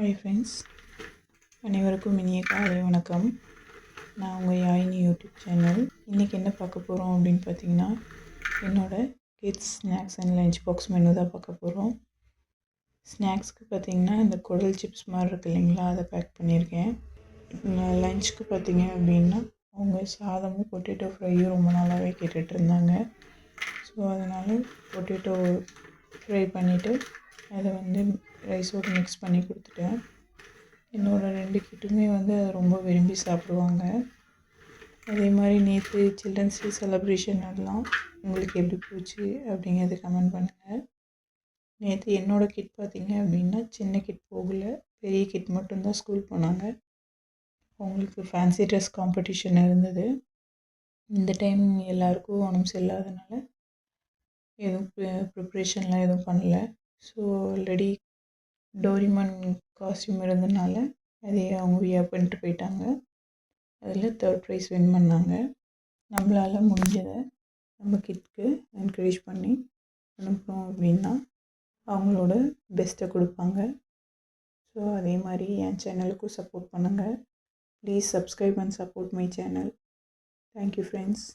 Hi friends அனைவருக்கும் இனிய காலை வணக்கம். நான் உங்கள் யாயினி யூடியூப் சேனல். இன்றைக்கி என்ன பார்க்க போகிறோம் அப்படின்னு பார்த்தீங்கன்னா என்னோடய kids snacks and lunch box menu தான் பார்க்க போகிறோம் ஸ்நாக்ஸ்க்கு பார்த்தீங்கன்னா இந்த குடல் சிப்ஸ் மாதிரி இருக்கு இல்லைங்களா அதை பேக் பண்ணியிருக்கேன். லஞ்சுக்கு பார்த்தீங்க அப்படின்னா அவங்க சாதமும் பொட்டேட்டோ ஃப்ரையும் ரொம்ப நாளாகவே கேட்டுட்ருந்தாங்க ஸோ அதனால் பொட்டேட்டோ ஃப்ரை பண்ணிவிட்டு அதை வந்து ரைஸோடு மிக்ஸ் பண்ணி கொடுத்துட்டேன். என்னோடய ரெண்டு கிட்டுமே வந்து அதை ரொம்ப விரும்பி சாப்பிடுவாங்க. அதே மாதிரி நேற்று சில்ட்ரன்ஸ் டே செலப்ரேஷன் எல்லாம் உங்களுக்கு எப்படி போச்சு அப்படிங்கிறத கமெண்ட் பண்ணுங்கள் நேற்று என்னோடய கிட் பார்த்தீங்க அப்படின்னா சின்ன கிட் போகல பெரிய கிட் மட்டும்தான் ஸ்கூல் போனாங்க. அவங்களுக்கு ஃபேன்சி ட்ரெஸ் காம்படிஷன் இருந்தது. இந்த டைம் எல்லாருக்கும் உடம்பு சரியில்லாதனால எதுவும் ப்ரிப்ரேஷன்லாம் எதுவும் பண்ணல. ஸோ ஆல்ரெடி டோரிமான் காஸ்டியூம் இருந்தனால அதை அவங்க வியர் பண்ணிட்டு போயிட்டாங்க. அதில் தேர்ட் ப்ரைஸ் வின் பண்ணாங்க. நம்மளால் முடிஞ்சதை நம்ம கிட்க்கு என்கரேஜ் பண்ணி அனுப்புகிறோம் அப்படின்னா அவங்களோட பெஸ்ட்டை கொடுப்பாங்க. ஸோ அதே மாதிரி என் சேனலுக்கும் சப்போர்ட் பண்ணுங்கள் please subscribe and support my channel thank you friends